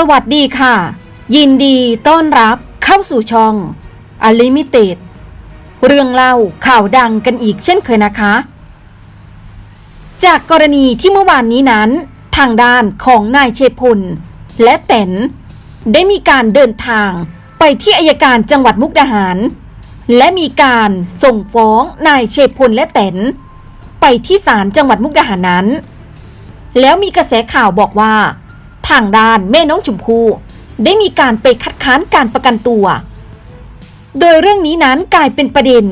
สวัสดีค่ะ ยินดีต้อนรับเข้าสู่ช่อง Unlimited เรื่องเล่าข่าวดังกันอีกเช่นเคยนะคะ จากกรณีที่เมื่อวานนี้นั้น ทางด้านของนายเชพล และแตนได้มีการเดินทางไปที่อายการจังหวัดมุกดาหาร และมีการส่งฟ้องนายเชพลและแตนไปที่ศาลจังหวัดมุกดาหารนั้น แล้วมีกระแสข่าวบอกว่า ทางด้านแม่น้องชมพู่ได้มีการไปคัดค้านการประกันตัว โดยเรื่องนี้นั้นกลายเป็นประเด็น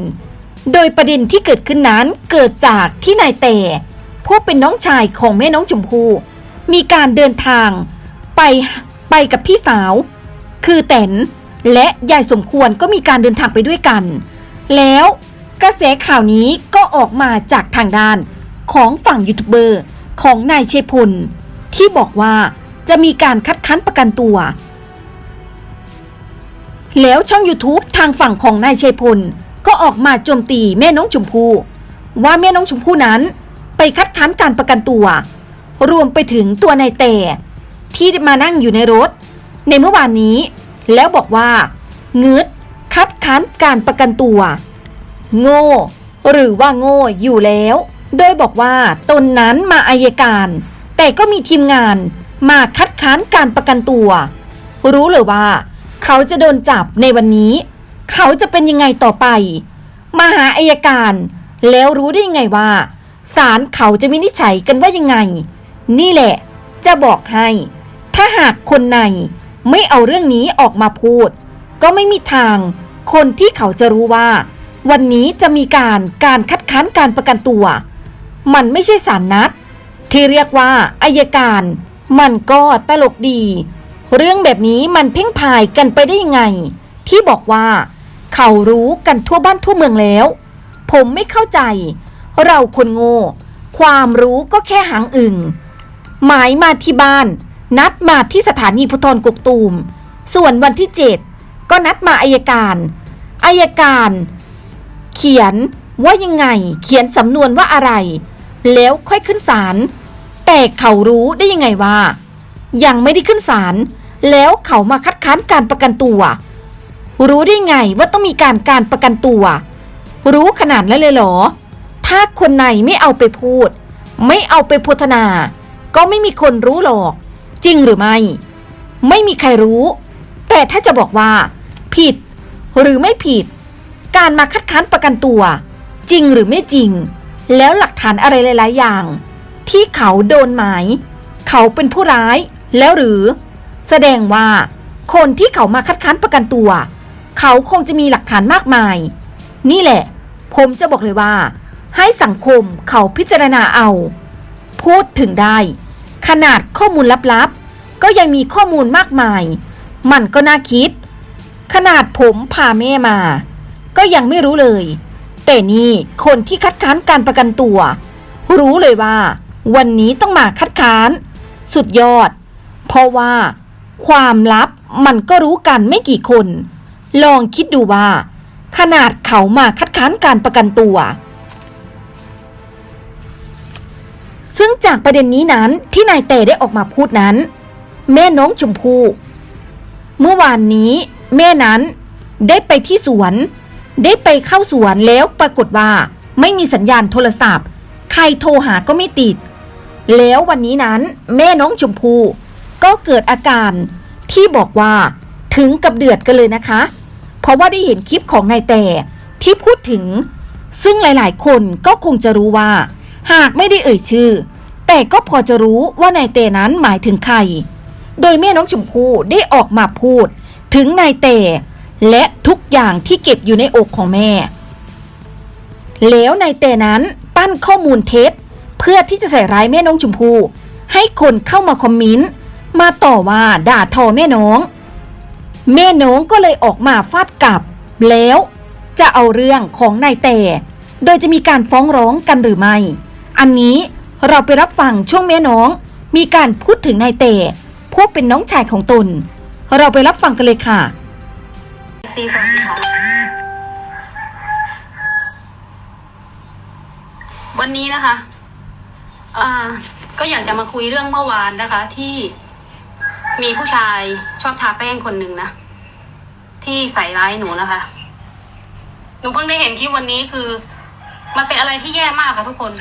โดยประเด็นที่เกิดขึ้นนั้นเกิดจากที่นายแต่ผู้เป็นน้องชายของแม่น้องชมพู่มีการเดินทางไปไปกับพี่สาว คือแตนและยายสมควรก็มีการเดินทางไปด้วยกัน แล้วกระแสข่าวนี้ก็ออกมาจากทางด้านของฝั่งยูทูบเบอร์ของนายเชพลที่บอกว่า จะมีการคัดค้านประกันตัว แล้วช่อง YouTube ทางฝั่งของนายชัยพล ก็ออกมาโจมตีแม่น้องชมพู่ว่าแม่น้องชมพู่นั้น ไปคัดค้านการประกันตัว รวมไปถึงตัวนายแต่ที่มานั่งอยู่ในรถ ในเมื่อวานนี้ แล้วบอกว่าเงืดคัดค้านการประกันตัว โง่ หรือว่าโง่อยู่แล้ว โดยบอกว่าตนนั้นมาอายการ แต่ก็มีทีมงาน มาคัดค้านการประกันตัว รู้เลยว่า เขาจะโดนจับในวันนี้ เขาจะเป็นยังไงต่อไป มาหาอายการ แล้วรู้ได้ยังไงว่าศาลเขาจะวินิจฉัยกันว่ายังไง นี่แหละ จะบอกให้ ถ้าหากคนในไม่เอาเรื่องนี้ออกมาพูด ก็ไม่มีทาง คนที่เขาจะรู้ว่า วันนี้จะมีการการคัดค้านการประกันตัว มันไม่ใช่สารนัด ที่เรียกว่าอายการ มันก็ตลกดี เรื่องแบบนี้มันเพ่งพายกันไปได้ยังไง ที่บอกว่า เขารู้กันทั่วบ้านทั่วเมืองแล้ว ผมไม่เข้าใจ เราคนโง่ ความรู้ก็แค่หางอึ่งหมายมาที่บ้าน นัดมาที่สถานีพุทรกกตูม ส่วนวันที่เจ็ดก็นัดมาอายการอายการ เขียนว่ายังไง เขียนสำนวนว่าอะไร แล้วค่อยขึ้นศาล แต่เขารู้ได้ยังไงว่า ยังไม่ได้ขึ้นศาลแล้วเขามาคัดค้านการประกันตัว รู้ได้ไงว่าต้องมีการการประกันตัว รู้ขนาดนั้นเลยเหรอ ถ้าคนในไม่เอาไปพูด ไม่เอาไปโพธนา ก็ไม่มีคนรู้หรอก จริงหรือไม่ ไม่มีใครรู้ แต่ถ้าจะบอกว่า ผิด หรือไม่ผิด การมาคัดค้านประกันตัว จริงหรือไม่จริง แล้วหลักฐานอะไรหลาย ๆ อย่าง ที่เขาโดนหมาย เขาเป็นผู้ร้ายแล้วหรือ แสดงว่า คนที่เขามาคัดค้านประกันตัว เขาคงจะมีหลักฐานมากมาย นี่แหละ ผมจะบอกเลยว่า ให้สังคมเขาพิจารณาเอา พูดถึงได้ ขนาดข้อมูลลับๆ ก็ยังมีข้อมูลมากมาย มันก็น่าคิด ขนาดผมพาแม่มา ก็ยังไม่รู้เลยแต่นี่คนที่คัดค้านการประกันตัว รู้เลยว่า วันนี้ต้องมาคัดค้าน สุดยอด เพราะว่า ความลับมันก็รู้กันไม่กี่คน ลองคิดดูว่า ขนาดเขามาคัดค้านการประกันตัว ซึ่งจากประเด็นนี้นั้นที่นายเตได้ออกมาพูดนั้น แม่น้องชมพู่เมื่อวานนี้ แม่นั้นได้ไปที่สวน ได้ไปเข้าสวนแล้วปรากฏว่า ไม่มีสัญญาณโทรศัพท์ ใครโทรหาก็ไม่ติด แล้ววันนี้นั้นแม่น้องชมพู่ก็เกิดอาการที่บอกว่าถึงกับเดือดกันเลยนะคะ เพราะว่าได้เห็นคลิปของนายแต่ที่พูดถึง ซึ่งหลายๆ คนก็คงจะรู้ว่า หากไม่ได้เอ่ยชื่อ แต่ก็พอจะรู้ว่านายเตนั้นหมายถึงใคร โดยแม่น้องชมพู่ได้ออกมาพูด ถึงนายเตและทุกอย่างที่เก็บอยู่ในอกของแม่ แล้วนายเตนั้นปั้นข้อมูลเท็จ พื่อที่จะใส่ร้ายแม่น้องชมพู่ให้คนเข้ามาคอมเมนต์มาต่อว่าด่าทอแม่น้อง แม่น้องก็เลยออกมาฟาดกลับ แล้วจะเอาเรื่องของนายแต่ โดยจะมีการฟ้องร้องกันหรือไม่ อันนี้เราไปรับฟังช่วงแม่น้อง มีการพูดถึงนายแต่พวกเป็นน้องชายของตน เราไปรับฟังกันเลยค่ะซีสวัสดีค่ะวันนี้นะคะ อ่า ก็อยากจะมาคุยเรื่องเมื่อวานนะคะ ที่มีผู้ชายชอบทาแป้งคนหนึ่งนะ ที่ใส่ร้ายหนูนะคะ หนูเพิ่งได้เห็นคลิปวันนี้คือ มันเป็นอะไรที่แย่มากค่ะทุกคน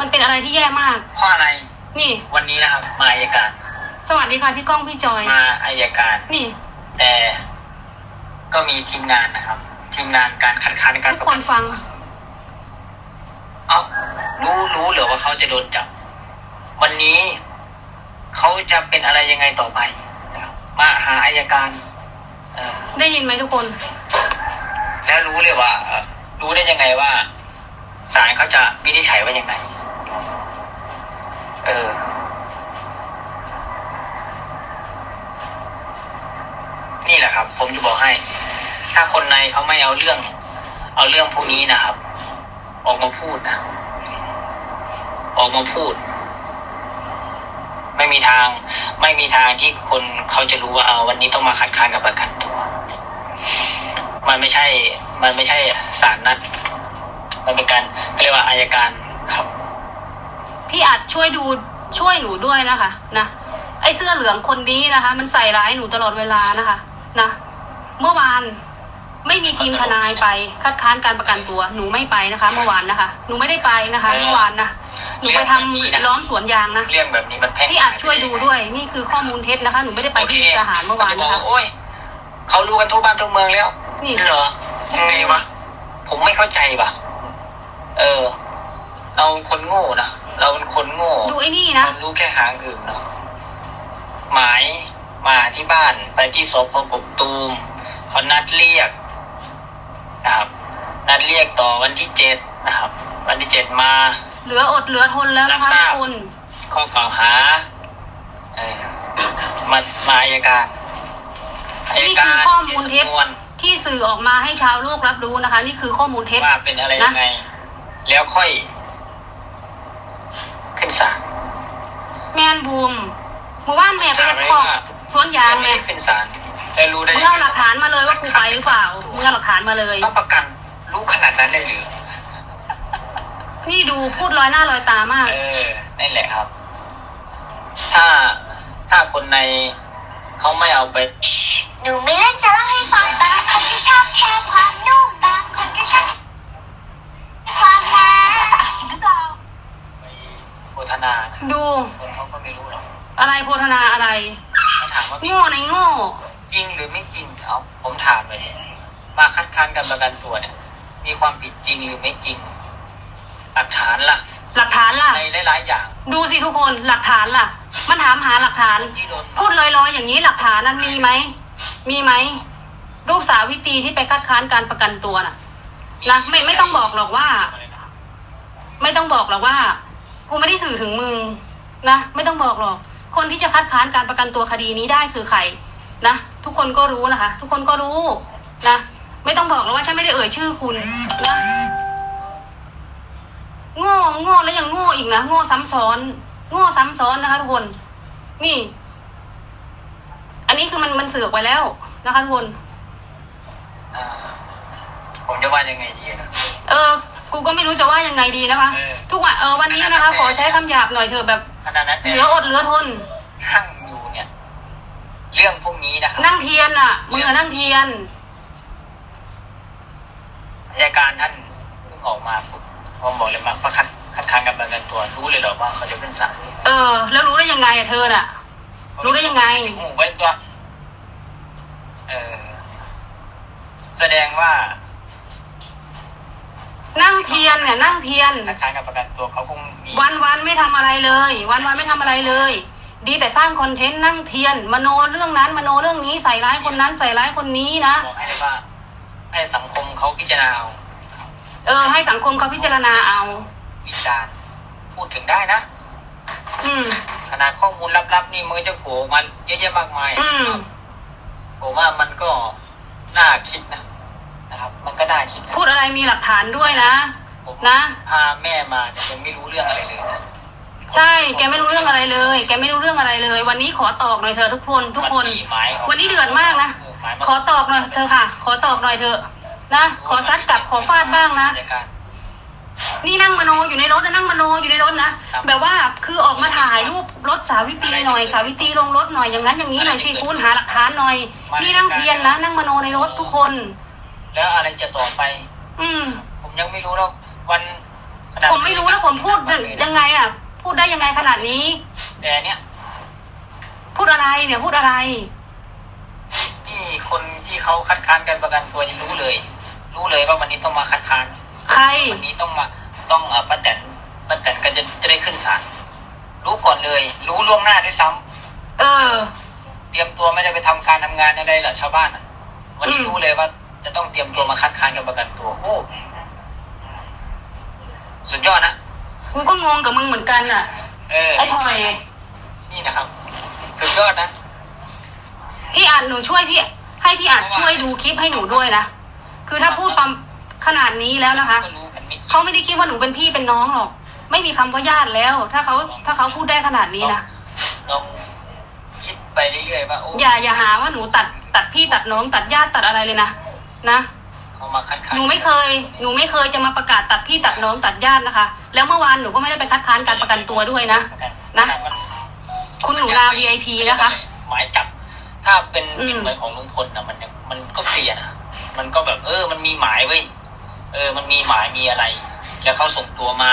มันเป็นอะไรที่แย่มากเพราะอะไร นี่ วันนี้นะครับ มาอายการ สวัสดีค่ะพี่ก้องพี่จอย มาอายการ นี่ แต่ก็มีทีมงานนะครับ ทีมงานการคัดค้านการทุกคนฟังเอ้า รู้รู้เหรือว่าเขาจะโดนจับ วันนี้เขาจะเป็นอะไรยังไงต่อไปนะครับมาหาอายการเออได้ยินไหมทุกคน แล้วรู้เลยว่าเอ่อรู้ได้ยังไงว่าศาลเขาจะวินิจฉัยว่ายังไงเออ นี่แหละครับ ผมจะบอกให้ ถ้าคนในเขาไม่เอาเรื่อง เอาเรื่องพวกนี้นะครับ ออกมาพูดนะ ออกมาพูด ไม่มีทาง ไม่มีทางที่คนเขาจะรู้ว่าเอาวันนี้ต้องมาคัดค้านกับประกันตัว มันไม่ใช่ มันไม่ใช่ศาลนัด มันเป็นการเรียกว่าอายการครับ พี่อัดช่วยดูช่วยหนูด้วยนะคะนะไอเสื้อเหลืองคนนี้นะคะ มันใส่ร้ายหนูตลอดเวลานะคะนะเมื่อวานไม่มีทีมทนายไปคัดค้านการประกันตัว หนูไม่ไปนะคะ เมื่อวานนะคะ หนูไม่ได้ไปนะคะ เมื่อวานนะ หนูไปทำล้อมสวนยางนะเรื่องแบบนี้มันแพร่พี่อัดช่วยดูด้วย นี่คือข้อมูลเท็จนะคะ หนูไม่ได้ไปที่ทหารเมื่อวานขจะบนะอกคะโอ้ยเขารู้กันทั่วบ้านทั่วเมืองแล้วนี่เหรอยังไงวะผมไม่เข้าใจว่ะ เออ เราคนโง่นะเราเป็นคนโง่ดูไอ้นี่นะมันรู้แค่หางอื่นเนาะหมายมาที่บ้านไปที่สพกกตูมเขานัดเรียกนะครับ นัดเรียกต่อวันที่เจ็ดนะครับ วันที่เจ็ดมา เหลืออดเหลือทนแล้วรันะบคะทราทุบกคนข้อกล่าวหาเออมามาอายการอายนี่กาคือรข้อมูลที่เท็จ สำนวนที่สื่อออกมาให้ชาวโลกรับรู้นะคะ นี่คือข้อมูลเท็จ ว่าเป็นอะไรยังไง แล้วค่อย ขึ้นศาล แมนบูมหมู่บ้านแม่ไปเฮ็ดของสวนยางไม่แม่ได้ขึ้นศาลแล้วรู้ได้มึงยังเอาหไงลักฐานมาเลยว่ากูไปหรือเปล่ามึงเอาหลักฐานมาเลย ต้องประกันรู้ขนาดนั้นเลยหรือ นี่ดูพูดลอยหน้าลอยตามาก เออนั่นแหละครับ ถ้าถ้าคนในเขาไม่เอาไป หนูไม่เล่นจะเล่าให้ฟังบางคนก็ชอบแค่ความนุ่มบางคนก็ชอบความหวานภาษาจริงหรือเปล่าไปโฆษณานะดูคนเขาก็ไม่รู้หรอกอะไรโพธนาอะไรเขาถามว่ามีโง่ในโง่ จริงหรือไม่จริง เอาผมถามไปเนี่ยมาคัดค้านการประกันตัวเนี่ย มีความผิดจริงหรือไม่จริง ลักฐานล่ะ ในหลายๆอย่างดูสิทุกคนหลักฐานล่ะ มันถามหาหลักฐาน ที่โดนพูดลอยๆอย่างนี้หลักฐานนั้นมีไหม มีไหม รูปสาวิตรีที่ไปคัดค้านการประกันตัวน่ะนะไม่ไม่ต้องบอกหรอกว่า ไม่ต้องบอกหรอกว่ากูไม่ได้สื่อถึงมึงนะไม่ต้องบอกหรอก คนที่จะคัดค้านการประกันตัวคดีนี้ได้คือใครนะทุกคนก็รู้นะคะ ทุกคนก็รู้นะไม่ต้องบอกหรอกว่าฉันไม่ได้เอ่ยชื่อคุณนะ โง่โง่แล้วยังโง่อีกนะโง่ซ้ำซ้อน โง่ซ้ำซ้อนนะคะทุกคน นี่ อันนี้คือมันมันเสือกไปแล้วนะคะทุกคนอ่าผมจะว่ายังไงดีนะเออ กูก็ไม่รู้จะว่ายังไงดีนะคะเออทุกวันเออวันนี้นะคะ ขอใช้คำหยาบหน่อยเถอะแบบขนาดนั้นแต่เหลืออดเหลือทนนั่งอยู่เนี่ย เรื่องพวกนี้นะครับนั่งเทียนอะมึงอะนั่งเทียนอายการท่านเพิ่งออกมาปุ๊บ ผมบอกเลยมาประคัดคัดค้านการประกันตัวรู้เลยเหรอว่าเขาจะขึ้นศาลเออ แล้วรู้ได้ยังไงอะเธอน่ะ รู้ได้ยังไง หูไว้ตัวเออแสดงว่านั่งเทียนเนี่ยนั่งเทียน คัดค้านการประกันตัวเขาคงมีวันวันๆไม่ทำอะไรเลย วันวันๆไม่ทำอะไรเลย ดีแต่สร้างคอนเทนต์นั่งเทียน มโนเรื่องนั้น มโนเรื่องนี้ใส่ร้ายคนนั้นใส่ร้ายคนนี้นะ บอกให้เลยว่าให้สังคมเขาพิจารณาเอา เออ ให้สังคมเขาพิจารณาเอา วิจารณ์พูดถึงได้นะ อืม ขนาดข้อมูลลับๆ นี่มันก็จะโผล่ออกมาเยอะแยะมากมายอืมผมว่ามันก็น่าคิดนะนะครับ มันก็น่าคิดนะพูดอะไรมีหลักฐานด้วยนะ ผมนะ พาแม่มาเนี่ยยังไม่รู้เรื่องอะไรเลยนะใช่ แกไม่รู้เรื่องอะไรเลย แกไม่รู้เรื่องอะไรเลย วันนี้ขอตอกหน่อยเถอะทุกคน ทุกคนมัมีหมายกวันนี้เดือดมากนะเออหมายมาขอตอกหน่อยเธอะค่ะ ขอตอกหน่อยเถอะ นะ ขอซัดกลับขอฟาดบ้างนะอายการนี่นั่งมโนอยู่ในรถนะนั่งมโนอยู่ในรถนะ แบบว่าคือออกมาถ่ายรูปรถสาวิตรีหน่อย สาวิตรีลงรถหน่อยอย่างนั้นอย่างนี้หน่อยสิคุณหาหลักฐานหน่อย นี่นั่งเพียนนะนั่งมโนในรถทุกคน แล้วอะไรจะต่อไป อืม ผมยังไม่รู้แล้ววันขนาดผมไม่รู้แล้วผมพูดยังไงอะ พูดได้ยังไงขนาดนี้ แต่เนี้ยพูดอะไรเนี่ยพูดอะไร ที่คนที่เขาคัดค้านการประกันตัวยังรู้เลย รู้เลยว่าวันนี้ต้องมาคัดค้านใคร วันนี้ต้องมาต้องเอ่อป้าแตนป้าแตนก็จะจะได้ขึ้นศาลรู้ก่อนเลย รู้ล่วงหน้าด้วยซ้ำเออ เตรียมตัวไม่ได้ไปทำการทำงานอะไรหรอชาวบ้านอะวันนี้อืม รู้เลยว่า จะต้องเตรียมตัวมาคัดค้านการประกันตัวโอ้สุดยอดนะกูก็งงกับมึงเหมือนกันอะ เออ ไอ้พลอยนี่นะครับ สุดยอดนะ พี่อัดหนูช่วยพี่ ให้พี่อัดช่วยดูคลิปให้หนูด้วยนะ คือถ้าพูดปั๊มขนาดนี้แล้วนะคะ ก็รู้กันไม่กี่เขาไม่ได้คิดว่าหนูเป็นพี่เป็นน้องหรอก ไม่มีคำว่าญาติแล้ว ถ้าเขาถ้าเขาพูดได้ขนาดนี้นะ ลองคิดไปเรื่อยๆว่าโอ้อย่าอย่าหาว่าหนูตัดตัดพี่ตัดน้องตัดญาติตัดอะไรเลยนะนะ เขามาคัดค้านหนูไม่เคย หนูไม่เคยจะมาประกาศตัดพี่ตัดน้องตัดญาตินะคะ แล้วเมื่อวานหนูก็ไม่ได้ไปคัดค้านการประกันตัวด้วยนะ นะ คุณหนูนา VIP นะคะ หมายจับ ถ้าเป็นอืม เหมือนของลุงพลนะมันยังมันก็เคลียร์นะ มันก็แบบเออ มันมีหมายเว้ยเออ มันมีหมายมีอะไร แล้วเขาส่งตัวมา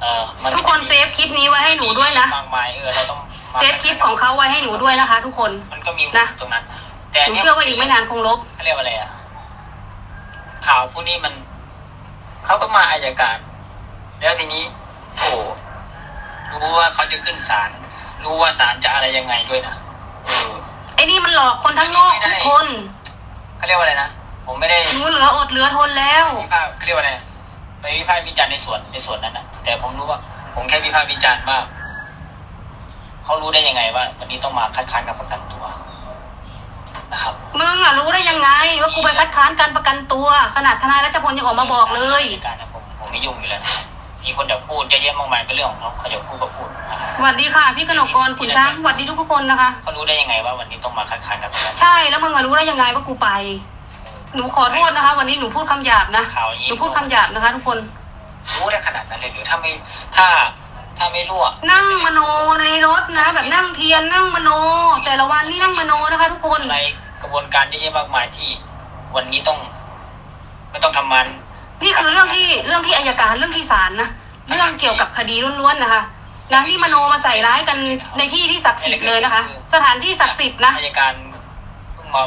เออมันทุกคนเซฟคลิปนี้ไว้ให้หนูด้วยนะมากมายเออเราต้องมาเซฟคลิปของเขาไว้ให้หนูด้วยนะคะ ทุกคนมันก็มีนะตรงนั้นแต่หนูเชื่อว่าอีกไม่นานคงลบเขาเรียกว่าอะไรอะข่าวพวกนี้มันเขาก็มาอายการ แล้วทีนี้โอ้รู้ว่าเขาจะขึ้นศาลรู้ว่าศาลจะอะไรยังไงด้วยนะเออไอ้นี่มันหลอกคนทั้งโลกทุกคนเขาเรียกว่าอะไรนะ ผมไม่ได้หนูเหลืออดเหลือทนแล้ว วิพากษ์เขาเรียกว่าอะไรไปวิพากษ์วิจารณ์ในส่วนในส่วนนั้นนะแต่ผมรู้ว่า ผมแค่วิพากษ์วิจารณ์ว่าเขารู้ได้ยังไงว่า วันนี้ต้องมาคัดค้านการประกันตัวนะครับมึงอะรู้ได้ยังไง ว่ากูไปคัดค้านการประกันตัว ขนาดทนายรัชพลยังออกมาบอกเลย การนะผมผมไม่ยุ่งอยู่แล้วนะมีคนอยากพูดเยอะแยะมากมายก็เรื่องของเขาเขาอยากพูดก็พูดนะครับสวัสดีค่ะ พี่กนกกรขุนช้างสวัสดีทุกๆคนนะคะ เขารู้ได้ยังไงว่าวันนี้ต้องมาคัดค้านการประกันตัว ใช่แล้วมึงอะรู้ได้ยังไงว่ากูไป หนูขอโทษนะคะ วันนี้หนูพูดคำหยาบนะข่าวอย่างหนี้นูพูดคำหยาบนะคะ ทุกคน รู้ได้ขนาดนั้นเลยหรือถ้าไม่ถ้าถ้าไม่รู้อะนั่งมโนในรถนะ แบบนั่งเทียนนั่งมโน แต่ละวันนี่นั่งมโนนะคะ ทุกคนอะไรกระบวนการเยอะแยะมากมายที่ วันนี้ต้อง ไม่ต้องทำมันนี่คือเรื่องที่เรื่องที่อายการเรื่องที่ศาลนะเรื่องเกี่ยวกับคดีล้วนๆนะคะนะที่มโนมาใส่ร้ายกันในที่ที่ศักดิ์สิทธิ์เลยนะคะ สถานที่ศักดิ์สิทธิ์นะ อายการเพิ่งมา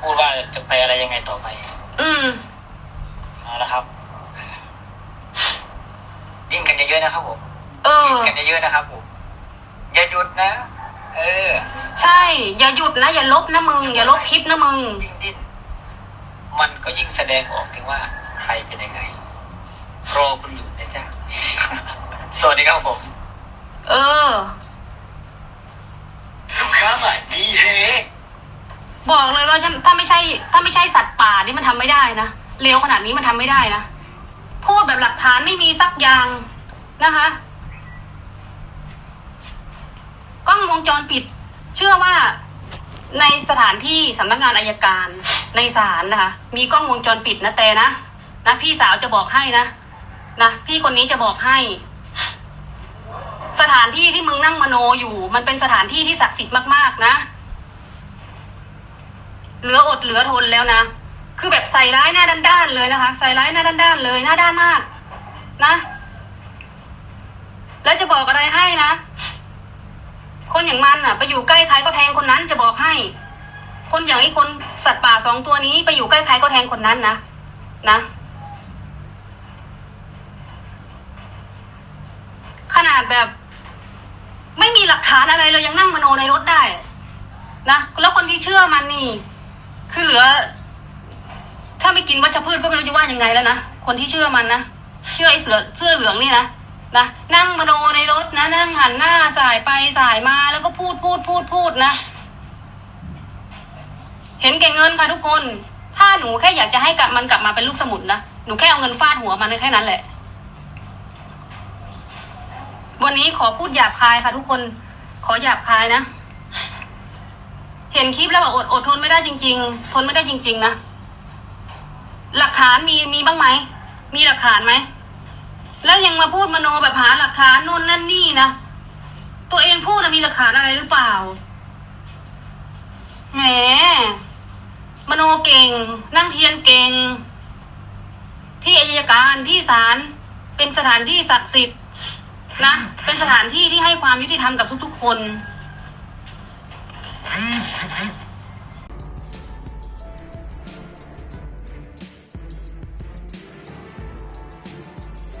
พูดว่าจะไปอะไรยังไงต่อไปอืมเอาละครับดิ้นกันเยอะๆนะครับผมเออ ดิ้นกันเยอะๆนะครับผมอย่าหยุดนะ เออใช่ อย่าหยุดนะ อย่าลบนะมึง อย่าลบคลิปนะมึง ยิ่งดิ้นมันก็ยิ่งแสดงออกถึงว่าใครเป็นยังไงรอคุณอยู่นะจ๊ะ สวัสดีครับผมเออ ลูกค้าใหม่ดีเฮ บอกเลยว่าฉันถ้าไม่ใช่ ถ้าไม่ใช่สัตว์ป่านี่มันทำไม่ได้นะเร็วขนาดนี้มันทำไม่ได้นะพูดแบบหลักฐานไม่มีสักอย่างนะคะกล้องวงจรปิด เชื่อว่าในสถานที่สำนักงานอายการในศาลนะคะ มีกล้องวงจรปิดนะแต่นะนะพี่สาวจะบอกให้นะนะพี่คนนี้จะบอกให้ สถานที่ที่มึงนั่งมโนอยู่ มันเป็นสถานที่ที่ศักดิ์สิทธิ์มากๆนะ เหลืออดเหลือทนแล้วนะ คือแบบใส่ร้ายหน้าด้านๆเลยนะคะ ใส่ร้ายหน้าด้านๆเลยหน้าด้านมากนะ แล้วจะบอกอะไรให้นะ คนอย่างมันอะ ไปอยู่ใกล้ใครก็แทงคนนั้นจะบอกให้ คนอย่างไอ้คนสัตว์ป่าสองตัวนี้ ไปอยู่ใกล้ใครก็แทงคนนั้นนะนะ ขนาดแบบ ไม่มีหลักฐานอะไรเลยยังนั่งมโนในรถได้นะแล้วคนที่เชื่อมันนี่ คือเหลือ ถ้าไม่กินวัชพืชก็ไม่รู้จะว่ายังไงแล้วนะ คนที่เชื่อมันนะ เชื่อไอ้เสือเสื้อเหลืองนี่นะนะนั่งมโนในรถนะ นั่งหันหน้าสายไปสายมาแล้วก็พูดพูดพูดพูดนะ เห็นแก่เงินค่ะทุกคน ถ้าหนูแค่อยากจะให้กลับมันกลับมาเป็นลูกสมุนนะหนูแค่เอาเงินฟาดหัวมันแค่นั้นแหละ วันนี้ขอพูดหยาบคายค่ะทุกคน ขอหยาบคายนะ เห็นคลิปแล้วแบบอดอดทนไม่ได้จริง ๆ ทนไม่ได้จริง ๆ นะ หลักฐานมีมีบ้างไหม มีหลักฐานไหม แล้วยังมาพูดมโนแบบหาหลักฐานนู่นนั่นนี่นะ ตัวเองพูดมีหลักฐานอะไรหรือเปล่า แหม มโนเก่ง นั่งเทียนเก่ง ที่อายการที่ศาลเป็นสถานที่ศักดิ์สิทธิ์นะ เป็นสถานที่ที่ให้ความยุติธรรมกับทุกๆคน